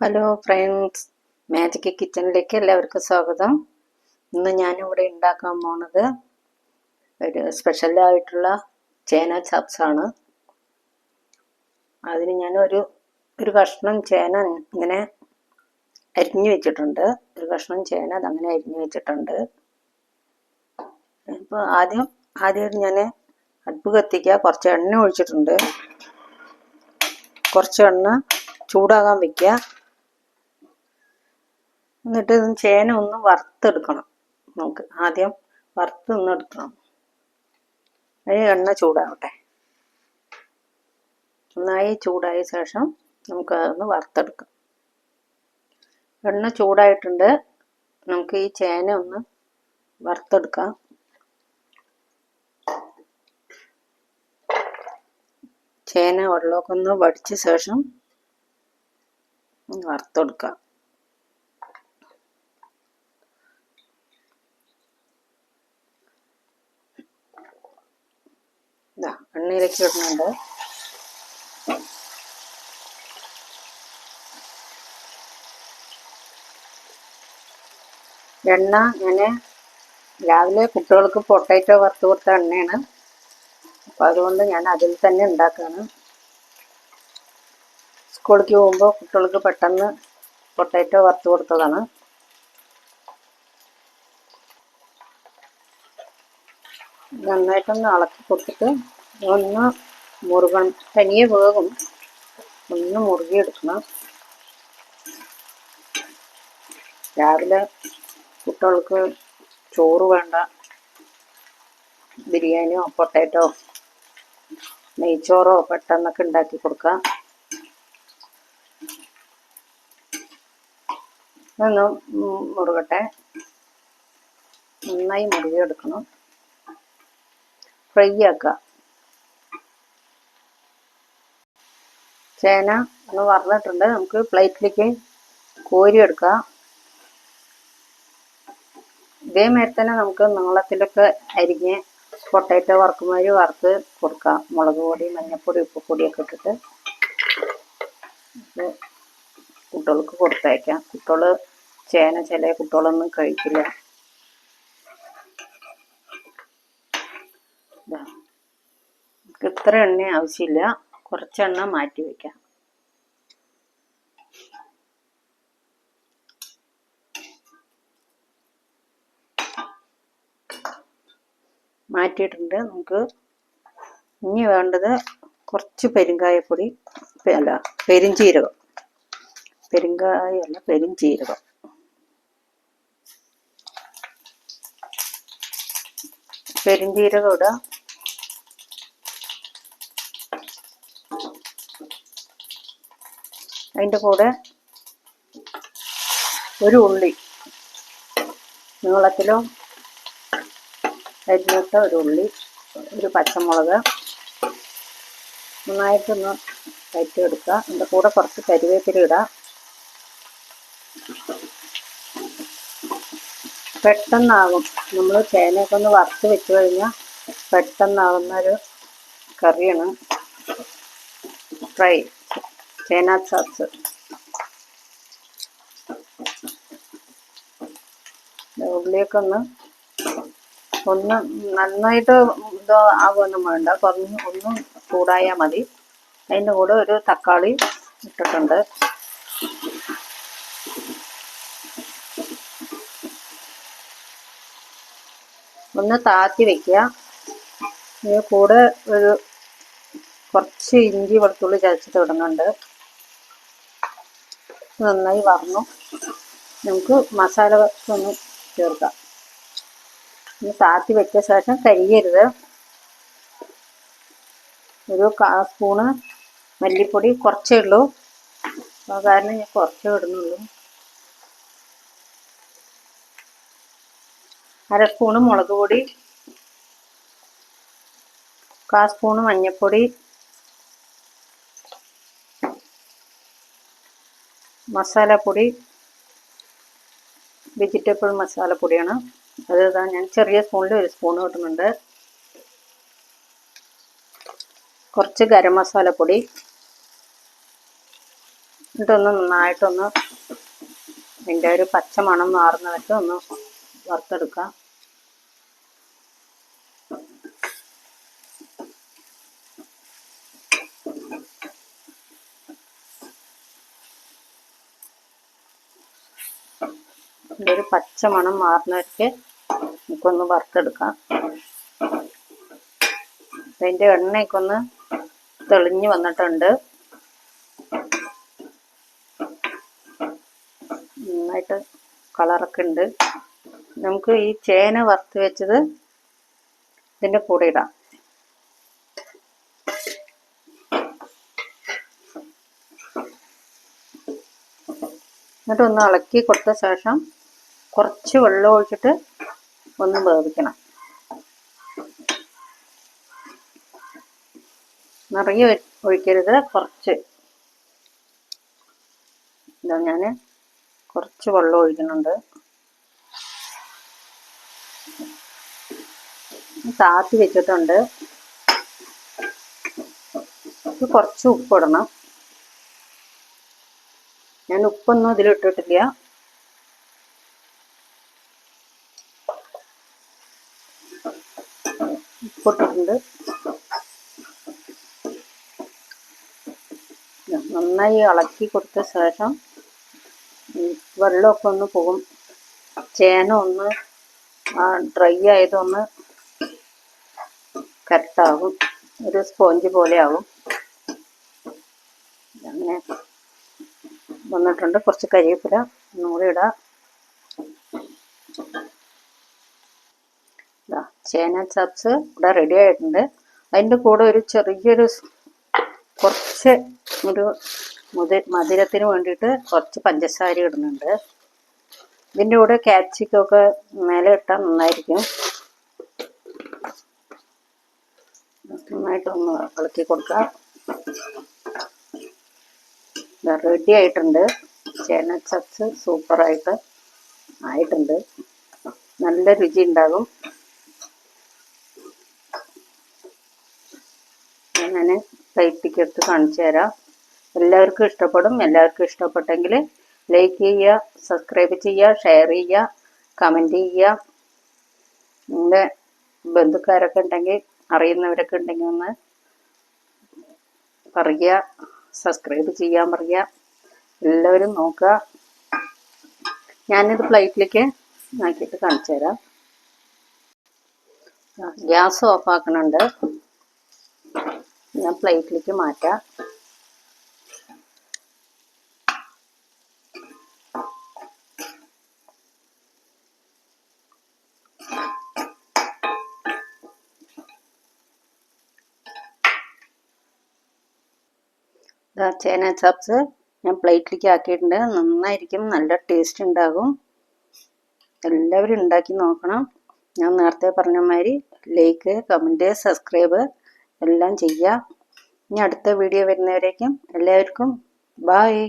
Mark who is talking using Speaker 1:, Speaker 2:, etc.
Speaker 1: Hello friends. Magic കിച്ചണിലേക്ക് എല്ലാവർക്കും സ്വാഗതം. ഇന്ന് ഞാനിവിടെ ഉണ്ടാക്കാൻ പോണത് ഒരു സ്പെഷ്യലായിട്ടുള്ള ചേന ചാപ്സാണ് അതിന് ഞാൻ ഒരു ഒരു കഷ്ണം ചേന ഇങ്ങനെ അരിഞ്ഞു വെച്ചിട്ടുണ്ട്. ഒരു കഷ്ണം ചേന അതങ്ങനെ അരിഞ്ഞു വെച്ചിട്ടുണ്ട്. ഇപ്പോൾ ആദ്യം ആദ്യം ഞാൻ അടുപ്പ് കത്തിക്കുക. കുറച്ച് എണ്ണ ഒഴിച്ചിട്ടുണ്ട്. കുറച്ച് എണ്ണ ചൂടാകാൻ വെക്കുക. എന്നിട്ട് ചേന ഒന്ന് വറുത്തെടുക്കണം. നമുക്ക് ആദ്യം വറുത്ത് ഒന്ന് എടുക്കണം. അതിന് എണ്ണ ചൂടാവട്ടെ. നന്നായി ചൂടായ ശേഷം നമുക്ക് അതൊന്ന് വറുത്തെടുക്കാം. എണ്ണ ചൂടായിട്ടുണ്ട്. നമുക്ക് ഈ ചേന ഒന്ന് വറുത്തെടുക്കാം. ചേന വെള്ളമൊക്കെ ഒന്ന് വടിച്ച ശേഷം വറുത്തെടുക്കാം ഇതാ എണ്ണയിലേക്ക് ഇടുന്നുണ്ട്. എണ്ണ ഞാൻ രാവിലെ കുട്ടികൾക്ക് പൊട്ടാറ്റോ വറുത്ത് കൊടുത്ത എണ്ണയാണ്. അപ്പൊ അതുകൊണ്ട് ഞാൻ അതിൽ തന്നെ ഉണ്ടാക്കുകയാണ് സ്കൂളിലേക്ക് പോകുമ്പോൾ കുട്ടികൾക്ക് പെട്ടെന്ന് പൊട്ടാറ്റോ വറുത്ത് കൊടുത്തതാണ്. നന്നായിട്ടൊന്ന് ഇളക്കി കൊടുത്തിട്ട് ഒന്ന് മുറുകണം തനിയെ വേകും ഒന്ന് മുറുകിയെടുക്കണം. രാവിലെ കുട്ടികൾക്ക് ചോറ് വേണ്ട ബിരിയാണിയോ പൊട്ടാറ്റോ നെയ്ച്ചോറോ പെട്ടെന്നൊക്കെ ഉണ്ടാക്കി കൊടുക്കാം ഒന്ന് മുറുകട്ടെ. നന്നായി മുറുകിയെടുക്കണം. ഫ്രൈ ആക്കുക. ചേന ഒന്ന് വറന്നിട്ടുണ്ട്. നമുക്ക് പ്ലേറ്റിലേക്ക് കോരി എടുക്കാം. ഇതേമാതിരി തന്നെ നമുക്ക് നീളത്തിലൊക്കെ അരിഞ്ഞ് പൊട്ടാറ്റോ വറുക്കുമാതിരി വറുത്ത് കൊടുക്കാം. മുളക് പൊടി മഞ്ഞൾപ്പൊടി ഉപ്പുപൊടിയൊക്കെ ഇട്ടിട്ട് കുട്ടികൾക്ക് കൊടുത്തയക്കാം. കുട്ടികൾ ചേന ചില കുട്ടികളൊന്നും കഴിക്കില്ല. നമുക്ക് ഇത്ര എണ്ണ ആവശ്യമില്ല. കുറച്ച് എണ്ണ മാറ്റി വെക്കാം. മാറ്റിയിട്ടുണ്ട്. നമുക്ക് ഇനി വേണ്ടത് കുറച്ച് പെരുങ്കായപ്പൊടി അല്ല പെരിഞ്ചീരകം പെരുങ്കായല്ല പെരിഞ്ചീരകം പെരിഞ്ചീരകം ഇടുക അതിന്റെ കൂടെ ഒരു ഉള്ളി നീളത്തിലോ അരിഞ്ഞിട്ട ഒരു ഉള്ളി ഒരു പച്ചമുളക് നന്നായിട്ടൊന്ന് വയറ്റിയെടുക്കുക. അതിന്റെ കൂടെ കുറച്ച് കരിവേപ്പില ഇടുക പെട്ടെന്നാകും. നമ്മൾ ചേനയൊക്കെ ഒന്ന് വറുത്ത് വെച്ച് കഴിഞ്ഞാൽ പെട്ടെന്നാകുന്നൊരു കറിയാണ് ഫ്രൈ. ചേന ചാപ്സ് ഉള്ളിയൊക്കെ ഒന്ന് ഒന്ന് നന്നായിട്ട് ഇതോ ആകുമൊന്നും വേണ്ട കുറഞ്ഞ് ഒന്ന് ചൂടായാൽ മതി അതിന്റെ കൂടെ ഒരു തക്കാളി ഇട്ടിട്ടുണ്ട് ഒന്ന് താത്തി വെക്കുക ഇതിന് കൂടെ ഒരു കുറച്ച് ഇഞ്ചി വെളുത്തുള്ളി ചതച്ചിട്ട് ഇടുന്നുണ്ട് നന്നായി വറന്നു. നമുക്ക് മസാല ഒന്ന് ചേർക്കാം. ഇനി താത്തി വെച്ച ശേഷം കരിയരുത്. ഒരു സ്പൂണ് മല്ലിപ്പൊടി കുറച്ചേ ഉള്ളൂ. കാരണം ഞാൻ കുറച്ചേ ഇടുന്നുള്ളൂ. അര സ്പൂണ് മുളക് പൊടി കാ സ്പൂണ് മഞ്ഞൾപ്പൊടി മസാലപ്പൊടി വെജിറ്റബിൾ മസാലപ്പൊടിയാണ്. അത് ഞാൻ ചെറിയ സ്പൂണിൽ ഒരു സ്പൂൺ കിട്ടുന്നുണ്ട് കുറച്ച് ഗരം മസാലപ്പൊടി. ഇതൊന്ന് നന്നായിട്ടൊന്ന് അതിന്റെ ഒരു പച്ച മണം മാറുന്നതൊക്കെ ഒന്ന് വറുത്തെടുക്കാം. ഇതിന്റെ ഒരു പച്ച മണം മാറുന്നവർക്ക് നമുക്കൊന്ന് വറുത്തെടുക്കാം. അതിന്റെ എണ്ണയൊക്കെ ഒന്ന് തെളിഞ്ഞു വന്നിട്ടുണ്ട്. നന്നായിട്ട് കളറൊക്കെ ഉണ്ട്. നമുക്ക് ഈ ചേന വറുത്ത് വെച്ചത് ഇതിന്റെ കൂടെ ഇടാം. എന്നിട്ടൊന്ന് ഇളക്കി കൊടുത്ത ശേഷം കുറച്ച് വെള്ളം ഒഴിച്ചിട്ട് ഒന്ന് വേവിക്കണം. നിറയെ ഒഴിക്കരുത്. കുറച്ച്. ഇതാ ഞാൻ കുറച്ച് വെള്ളം ഒഴിക്കുന്നുണ്ട്. താത്തി വെച്ചിട്ടുണ്ട്. കുറച്ച് കുറച്ച് ഉപ്പിടണം ഞാൻ ഉപ്പൊന്നും ഇതിലിട്ടിട്ടില്ല. ഉപ്പിട്ടിട്ടുണ്ട് നന്നായി ഇളക്കി കൊടുത്ത ശേഷം വെള്ളമൊക്കെ ഒന്ന് പോകും. ചേന ഒന്ന് ഡ്രൈ ആയതൊന്ന് കറക്റ്റാകും ഒരു സ്പോഞ്ച് പോലെ ആകും അങ്ങനെ വന്നിട്ടുണ്ട്. കുറച്ച് കരിവേപ്പില ഇടാം. ചേന ചപ്സ് ഇവിടെ റെഡി ആയിട്ടുണ്ട്. അതിന്റെ കൂടെ ഒരു ചെറിയൊരു കുറച്ച് ഒരു മുതി മധുരത്തിന് വേണ്ടിയിട്ട് കുറച്ച് പഞ്ചസാര ഇടുന്നുണ്ട്. ഇതിന്റെ കൂടെ കാച്ചിക്കൊക്കെ മേലെ ഇട്ടാൽ നന്നായിരിക്കും. നന്നായിട്ടൊന്ന് ഇളക്കി കൊടുക്കാം. റെഡി ആയിട്ടുണ്ട്. ചേന ചപ്സ് സൂപ്പറായിട്ട് ആയിട്ടുണ്ട്. നല്ല രുചി ഉണ്ടാകും ഞാൻ പ്ലേറ്റിലേക്ക് എടുത്ത് കാണിച്ചു തരാം. എല്ലാവർക്കും ഇഷ്ടപ്പെടും. എല്ലാവർക്കും ഇഷ്ടപ്പെട്ടെങ്കിൽ ലൈക്ക് ചെയ്യുക സബ്സ്ക്രൈബ് ചെയ്യുക ഷെയർ ചെയ്യുക കമന്റ് ചെയ്യുക. നിങ്ങളുടെ ബന്ധുക്കാരൊക്കെ ഉണ്ടെങ്കിൽ അറിയുന്നവരൊക്കെ ഉണ്ടെങ്കിൽ ഒന്ന് പറയുക സബ്സ്ക്രൈബ് ചെയ്യാൻ പറയുക. എല്ലാവരും നോക്കുക. ഞാനിത് പ്ലേറ്റിലേക്ക് ആക്കിയിട്ട് കാണിച്ചു തരാം. ഗ്യാസ് ഓഫ് ആക്കണുണ്ട്. ഞാൻ പ്ലേറ്റിലേക്ക് മാറ്റാം. ചേന ചപ്സ് ഞാൻ പ്ലേറ്റിലേക്ക് ആക്കിയിട്ടുണ്ട്. നന്നായിരിക്കും. നല്ല ടേസ്റ്റ് ഉണ്ടാകും. എല്ലാവരും ഉണ്ടാക്കി നോക്കണം. ഞാൻ നേരത്തെ പറഞ്ഞ മാതിരി ലൈക്ക് കമന്റ് സബ്സ്ക്രൈബ് എല്ലാം ചെയ്യുക ഇനി അടുത്ത വീഡിയോ വരുന്നവരേക്കും എല്ലാവർക്കും ബായ്